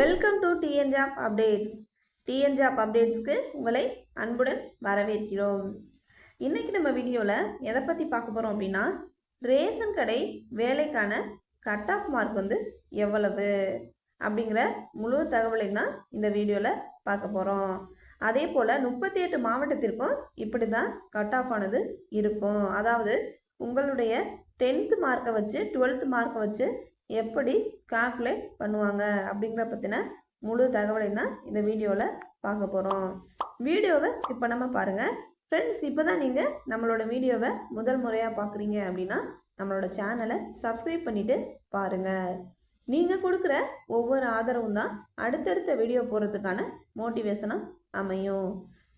Welcome to TN job updates TN job அப்டேட்ஸ்க்கு உங்களை அன்புடன் வரவேற்கிறோம். இன்றைக்கி நம்ம வீடியோவில் எதை பற்றி பார்க்க போகிறோம் அப்படின்னா ரேஷன் கடை வேலைக்கான கட் ஆஃப் மார்க் வந்து எவ்வளவு? அப்படிங்கிற முழு தகவலையும் தான் இந்த வீடியோவில் பார்க்க போகிறோம் அதே போல் முப்பத்தி எட்டு மாவட்டத்திற்கும் இப்படி தான் கட் ஆஃப் ஆனது இருக்கும். அதாவது உங்களுடைய டென்த்து மார்க்கை வச்சு டுவெல்த்து மார்க்கை வச்சு எப்படி கால்குலேட் பண்ணுவாங்க அப்படிங்கிற பற்றின முழு தகவலையும் தான் இந்த வீடியோவில் பார்க்க போகிறோம் வீடியோவை ஸ்கிப் பண்ணாமல் பாருங்கள் ஃப்ரெண்ட்ஸ் இப்போ தான் நீங்கள் நம்மளோட வீடியோவை முதல் முறையாக பார்க்குறீங்க அப்படின்னா நம்மளோட சேனலை சப்ஸ்கிரைப் பண்ணிவிட்டு பாருங்கள் நீங்கள் கொடுக்குற ஒவ்வொரு ஆதரவும் தான் அடுத்தடுத்த வீடியோ போகிறதுக்கான மோட்டிவேஷனாக அமையும்.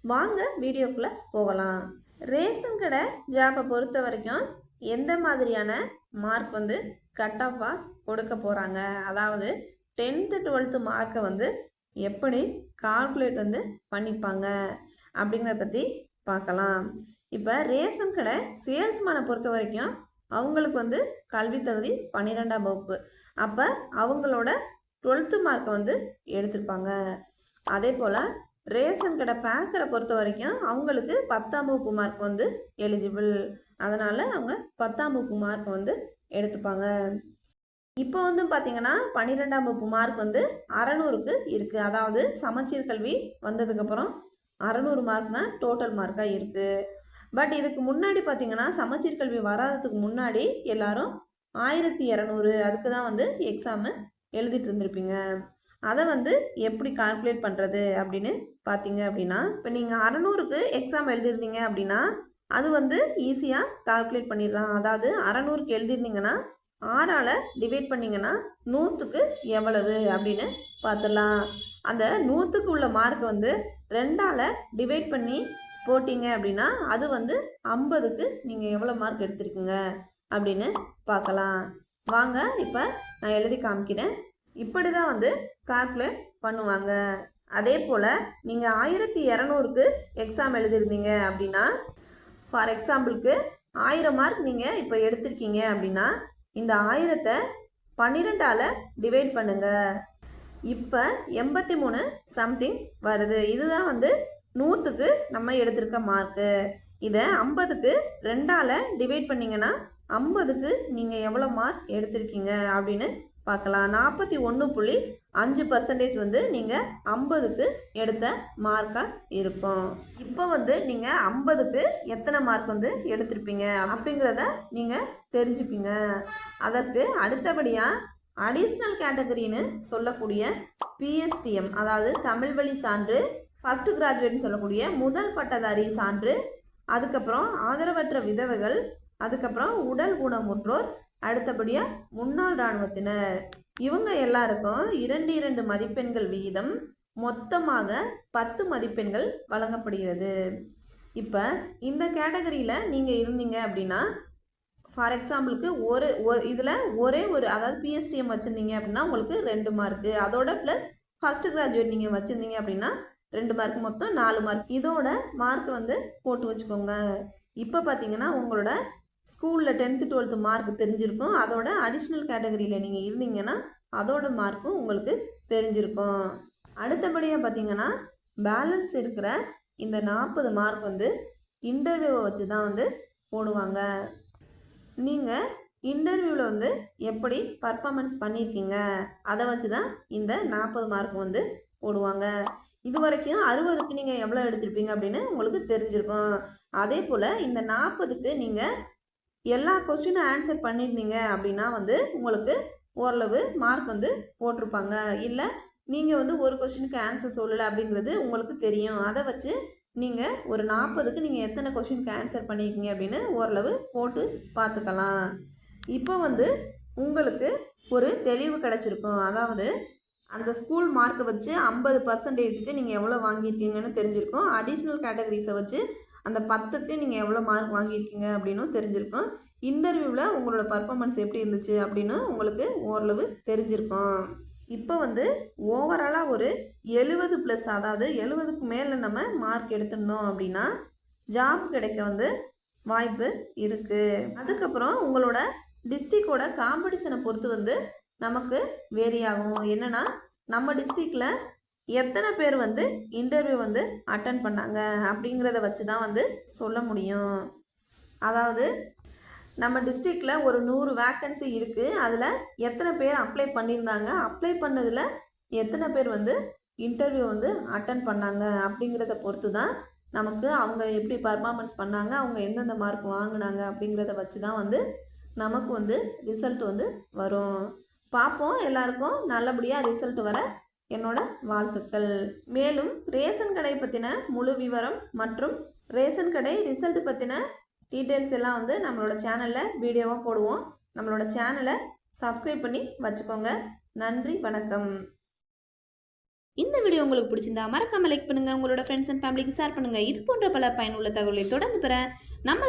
வாங்க வீடியோக்குள்ளே போகலாம். ரேஷன் கடை ஜாப்பை பொறுத்த வரைக்கும் எந்த மாதிரியான மார்க் வந்து கட் ஆஃபாக கொடுக்க போகிறாங்க அதாவது டென்த்து டுவெல்த்து மார்க்கை வந்து எப்படி கால்குலேட் வந்து பண்ணிப்பாங்க? அப்படிங்கிறத பற்றி பார்க்கலாம். இப்போ ரேஷன் கடை சேல்ஸ்மேனை பொறுத்த வரைக்கும் அவங்களுக்கு வந்து கல்வி தகுதி பன்னிரெண்டாம் வகுப்பு. அப்போ அவங்களோட டுவெல்த்து மார்க்கை வந்து எடுத்திருப்பாங்க. அதே போல் ரேஷன் கடை பேக்கரை பொறுத்த வரைக்கும் அவங்களுக்கு பத்தாம் வகுப்பு மார்க் வந்து எலிஜிபிள் அதனால் அவங்க பத்தாம் வகுப்பு மார்க் வந்து எடுத்துப்பாங்க. இப்போ வந்து பார்த்தீங்கன்னா பன்னிரெண்டாம் வகுப்பு மார்க் வந்து அறநூறுக்கு இருக்குது அதாவது சமச்சீர் கல்வி வந்ததுக்கப்புறம் அறநூறு மார்க் தான் டோட்டல் மார்க்காக இருக்குது பட் இதுக்கு முன்னாடி பார்த்திங்கன்னா சமச்சீர் கல்வி வராததுக்கு முன்னாடி எல்லாரும் ஆயிரத்தி இரநூறு அதுக்கு தான் வந்து எக்ஸாமு எழுதிட்டு இருந்திருப்பீங்க. அதை வந்து எப்படி கால்குலேட் பண்ணுறது அப்படின்னு பார்த்தீங்க அப்படின்னா இப்போ நீங்கள் அறநூறுக்கு எக்ஸாம் எழுதியிருந்தீங்க அப்படின்னா அது வந்து ஈஸியாக கால்குலேட் பண்ணிடலாம். அதாவது அறநூறுக்கு எழுதியிருந்தீங்கன்னா ஆறால் டிவைட் பண்ணிங்கன்னா நூற்றுக்கு எவ்வளவு அப்படின்னு பார்த்துடலாம் அந்த நூற்றுக்கு உள்ள மார்க் வந்து ரெண்டால் டிவைட் பண்ணி போட்டிங்க அப்படின்னா அது வந்து ஐம்பதுக்கு நீங்கள் எவ்வளோ மார்க் எடுத்திருக்கீங்க அப்படின்னு பார்க்கலாம் வாங்க இப்போ நான் எழுதி காமிக்கிறேன். இப்படி தான் வந்து கால்குலேட் பண்ணுவாங்க. அதே போல் நீங்கள் ஆயிரத்தி இரநூறுக்கு எக்ஸாம் எழுதியிருந்தீங்க அப்படின்னா ஃபார் எக்ஸாம்பிளுக்கு ஆயிரம் மார்க் நீங்கள் இப்போ எடுத்திருக்கீங்க அப்படின்னா இந்த ஆயிரத்தை பன்னிரெண்டால் டிவைட் பண்ணுங்கள் இப்போ எண்பத்தி மூணு சம்திங் வருது. இதுதான் வந்து நூற்றுக்கு நம்ம எடுத்திருக்க மார்க்கு இதை ஐம்பதுக்கு ரெண்டால் டிவைட் பண்ணிங்கன்னா ஐம்பதுக்கு நீங்கள் எவ்வளோ மார்க் எடுத்திருக்கீங்க அப்படின்னு பார்க்கலாம். நாற்பத்தி ஒன்று புள்ளி அஞ்சு பர்சன்டேஜ் வந்து நீங்கள் ஐம்பதுக்கு எடுத்த மார்க்காக இருக்கும். இப்போ வந்து நீங்கள் ஐம்பதுக்கு எத்தனை மார்க் வந்து எடுத்திருப்பீங்க அப்படிங்கிறத நீங்கள் தெரிஞ்சுப்பீங்க. அதற்கு அடுத்தபடியாக அடிஷ்னல் கேட்டகரின்னு சொல்லக்கூடிய பிஎஸ்டிஎம் அதாவது தமிழ் வழி சான்று ஃபஸ்ட்டு கிராஜுவேட்னு சொல்லக்கூடிய முதல் பட்டதாரி சான்று அதுக்கப்புறம் ஆதரவற்ற விதவைகள் அதுக்கப்புறம் உடல் ஊனமுற்றோர் அடுத்தபடியாக முன்னாள் இராணுவத்தினர். இவங்க எல்லாருக்கும் இரண்டு இரண்டு மதிப்பெண்கள் வீதம் மொத்தமாக பத்து மதிப்பெண்கள் வழங்கப்படுகிறது. இப்போ இந்த கேட்டகரியில் நீங்கள் இருந்தீங்க அப்படின்னா ஃபார் எக்ஸாம்பிளுக்கு ஒரு இதில் ஒரே ஒரு அதாவது பிஎஸ்டிஎம் வச்சுருந்தீங்க அப்படின்னா உங்களுக்கு ரெண்டு மார்க்கு அதோட ப்ளஸ் ஃபஸ்ட்டு கிராஜுவேட் நீங்கள் வச்சுருந்தீங்க அப்படின்னா ரெண்டு மார்க் மொத்தம் நாலு மார்க் இதோட மார்க் வந்து போட்டு வச்சுக்கோங்க. இப்போ பார்த்தீங்கன்னா உங்களோட ஸ்கூலில் டென்த்து டுவெல்த்து மார்க் தெரிஞ்சிருக்கும். அதோட அடிஷ்னல் கேட்டகரியில் நீங்கள் இருந்தீங்கன்னா அதோட மார்க்கும் உங்களுக்கு தெரிஞ்சிருக்கும். அடுத்தபடியாக பார்த்தீங்கன்னா பேலன்ஸ் இருக்கிற இந்த நாற்பது மார்க் வந்து இன்டர்வியூவை வச்சு தான் வந்து போடுவாங்க. நீங்கள் இன்டர்வியூவில் வந்து எப்படி பர்ஃபாமன்ஸ் பண்ணியிருக்கீங்க அதை வச்சு தான் இந்த நாற்பது மார்க் வந்து போடுவாங்க. இது வரைக்கும் அறுபதுக்கு நீங்கள் எவ்வளோ எடுத்திருப்பீங்க அப்படின்னு உங்களுக்கு தெரிஞ்சிருக்கும். அதே போல் இந்த நாற்பதுக்கு நீங்கள் எல்லா கொஸ்டினும் ஆன்சர் பண்ணியிருந்தீங்க அப்படின்னா வந்து உங்களுக்கு ஓரளவு மார்க் வந்து போட்டிருப்பாங்க. இல்லை நீங்கள் வந்து ஒரு கொஸ்டினுக்கு ஆன்சர் சொல்லலை அப்படிங்கிறது உங்களுக்கு தெரியும். அதை வச்சு நீங்கள் ஒரு நாற்பதுக்கு நீங்கள் எத்தனை கொஸ்டினுக்கு ஆன்சர் பண்ணியிருக்கீங்க அப்படின்னு ஓரளவு போட்டு பார்த்துக்கலாம். இப்போ வந்து உங்களுக்கு ஒரு தெளிவு கிடச்சிருக்கும். அதாவது அந்த ஸ்கூல் மார்க்கை வச்சு ஐம்பது பர்சன்டேஜுக்கு நீங்கள் எவ்வளோ வாங்கியிருக்கீங்கன்னு தெரிஞ்சிருக்கும். அடிஷ்னல் கேட்டகரிஸை வச்சு அந்த பத்துக்கு நீங்கள் எவ்வளோ மார்க் வாங்கியிருக்கீங்க அப்படின்னும் தெரிஞ்சிருக்கும். இன்டர்வியூவில் உங்களோட பர்ஃபாமன்ஸ் எப்படி இருந்துச்சு அப்படின்னு உங்களுக்கு ஓரளவு தெரிஞ்சிருக்கும். இப்போ வந்து ஓவராலாக ஒரு எழுபது ப்ளஸ் அதாவது எழுபதுக்கு மேலே நம்ம மார்க் எடுத்திருந்தோம் அப்படின்னா ஜாப் கிடைக்க வந்து வாய்ப்பு இருக்குது அதுக்கப்புறம் உங்களோட டிஸ்ட்ரிக்டோட காம்படிஷனை பொறுத்து வந்து நமக்கு வேரி ஆகும். என்னென்னா நம்ம டிஸ்ட்ரிக்டில் எத்தனை பேர் வந்து இன்டர்வியூ வந்து அட்டன் பண்ணாங்க அப்படிங்கிறத வச்சு தான் வந்து சொல்ல முடியும். அதாவது நம்ம டிஸ்ட்ரிக்டில் ஒரு நூறு வேக்கன்சி இருக்குது அதில் எத்தனை பேர் அப்ளை பண்ணியிருந்தாங்க? அப்ளை பண்ணதில் எத்தனை பேர் வந்து இன்டர்வியூ வந்து அட்டன் பண்ணாங்க? அப்படிங்கிறத பொறுத்து தான் நமக்கு அவங்க எப்படி பர்ஃபார்மன்ஸ் பண்ணாங்க? அவங்க எந்தெந்த மார்க் வாங்கினாங்க? அப்படிங்கிறத வச்சு தான் வந்து நமக்கு வந்து ரிசல்ட் வந்து வரும். பார்ப்போம். எல்லாருக்கும் நல்லபடியாக ரிசல்ட் வர என்னோட வாழ்த்துக்கள். மேலும் ரேஷன் கடை பற்றின முழு விவரம் மற்றும் ரேஷன் கடை ரிசல்ட் பற்றின டீட்டெயில்ஸ் எல்லாம் வந்து நம்மளோட சேனலில் வீடியோவாக போடுவோம். நம்மளோட சேனலை சப்ஸ்கிரைப் பண்ணி வச்சுக்கோங்க. நன்றி வணக்கம். இந்த வீடியோ உங்களுக்கு பிடிச்சிருந்தா மறக்காம லைக் பண்ணுங்கள் உங்களோட ஃப்ரெண்ட்ஸ் அண்ட் ஃபேமிலிக்கு ஷேர் பண்ணுங்க. இது போன்ற பல பயனுள்ள தகவலை தொடர்ந்து பெற நம்ம